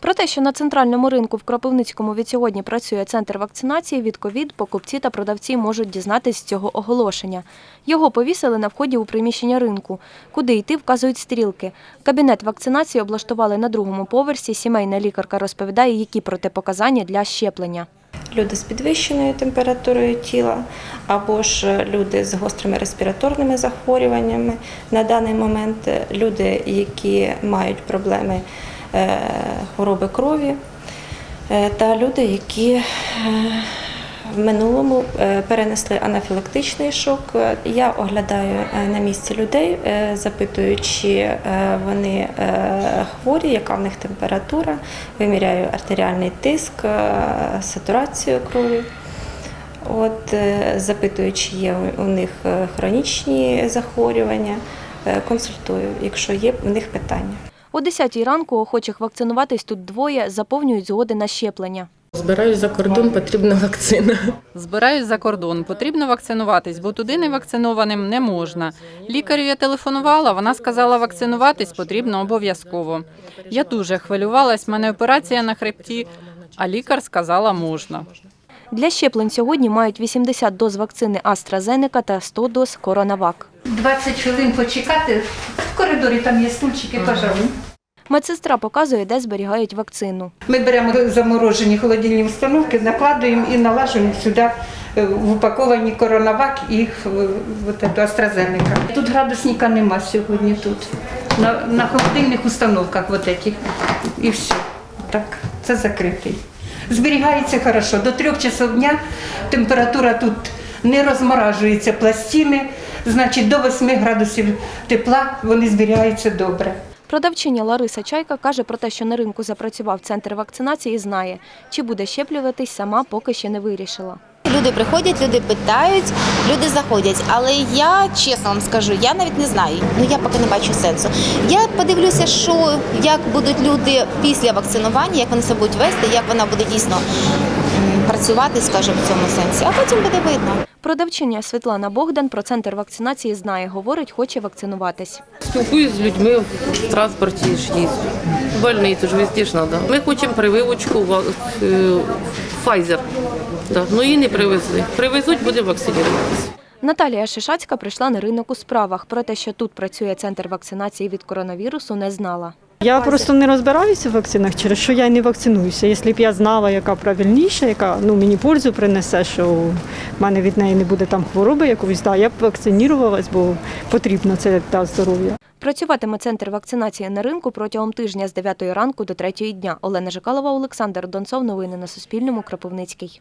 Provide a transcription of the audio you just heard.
Про те, що на центральному ринку в Кропивницькому від сьогодні працює центр вакцинації від ковід, покупці та продавці можуть дізнатись з цього оголошення. Його повісили на вході у приміщення ринку. Куди йти, вказують стрілки. Кабінет вакцинації облаштували на другому поверсі. Сімейна лікарка розповідає, які протипоказання для щеплення. люди з підвищеною температурою тіла або ж люди з гострими респіраторними захворюваннями на даний момент, люди, які мають проблеми хвороби крові, е, та люди, які е, в минулому е, перенесли анафілактичний шок. Е, Я оглядаю е, на місці людей, е, запитую, чи е, вони е, хворі, яка в них температура, виміряю артеріальний тиск, е, сатурацію крові. От, е, запитую, чи є у них е, хронічні захворювання, е, консультую, якщо є в них питання. О 10 ранку охочих вакцинуватись тут двоє заповнюють згоди на щеплення. Збираюсь за кордон, потрібна вакцина. Збираюсь за кордон. Потрібно вакцинуватись, бо туди не вакцинованим не можна. Лікарю я телефонувала, вона сказала, вакцинуватись потрібно обов'язково. Я дуже хвилювалась, в мене операція на хребті, а лікар сказала, можна. Для щеплень сьогодні мають 80 доз вакцини AstraZeneca та 100 доз Коронавак. 20 хвилин почекати. В коридорі там є стульчики, пожалуй. Медсестра показує, де зберігають вакцину. Ми беремо заморожені холодильні установки, накладуємо і налажуємо сюди е, в упаковані коронавак і е, вот. Тут градусника нема сьогодні тут. На, на холодильних установках вот этих. І все. Так, це закритий. Зберігається хорошо. До трьох часов дня температура тут не розморажується пластини, значить до 8 градусів тепла вони зберігаються добре. Продавчиня Лариса Чайка каже про те, що на ринку запрацював центр вакцинації, знає. Чи буде щеплюватись, сама поки ще не вирішила. Люди приходять, люди питають, люди заходять. Але я чесно вам скажу, я навіть не знаю. Ну я поки не бачу сенсу. Я подивлюся, що як будуть люди після вакцинування, як вони себе будуть вести, як вона буде дійсно працювати, скажімо, в цьому сенсі. А потім буде видно. Продавчиня Світлана Богдан про центр вакцинації знає, говорить, хоче вакцинуватись. Спілкуюсь з людьми в транспорті ж їздю. В больницю ж везде ж треба. Ми хочемо прививочку е, Pfizer. Да. Ну її не привезли. Привезуть, будемо вакцинуватися. Наталія Шишацька прийшла на ринок у справах. Про те, що тут працює центр вакцинації від коронавірусу, не знала. Я просто не розбираюся в вакцинах, через що я не вакцинуюся. Якщо б я знала, яка правильніша, яка ну мені пользу принесе, що в мене від неї не буде там хвороби якоїсь, да, я б вакцинувалась, бо потрібно це для здоров'я. Працюватиме центр вакцинації на ринку протягом тижня з 9 ранку до 3 дня. Олена Жикалова, Олександр Донцов. Новини на Суспільному. Кропивницький.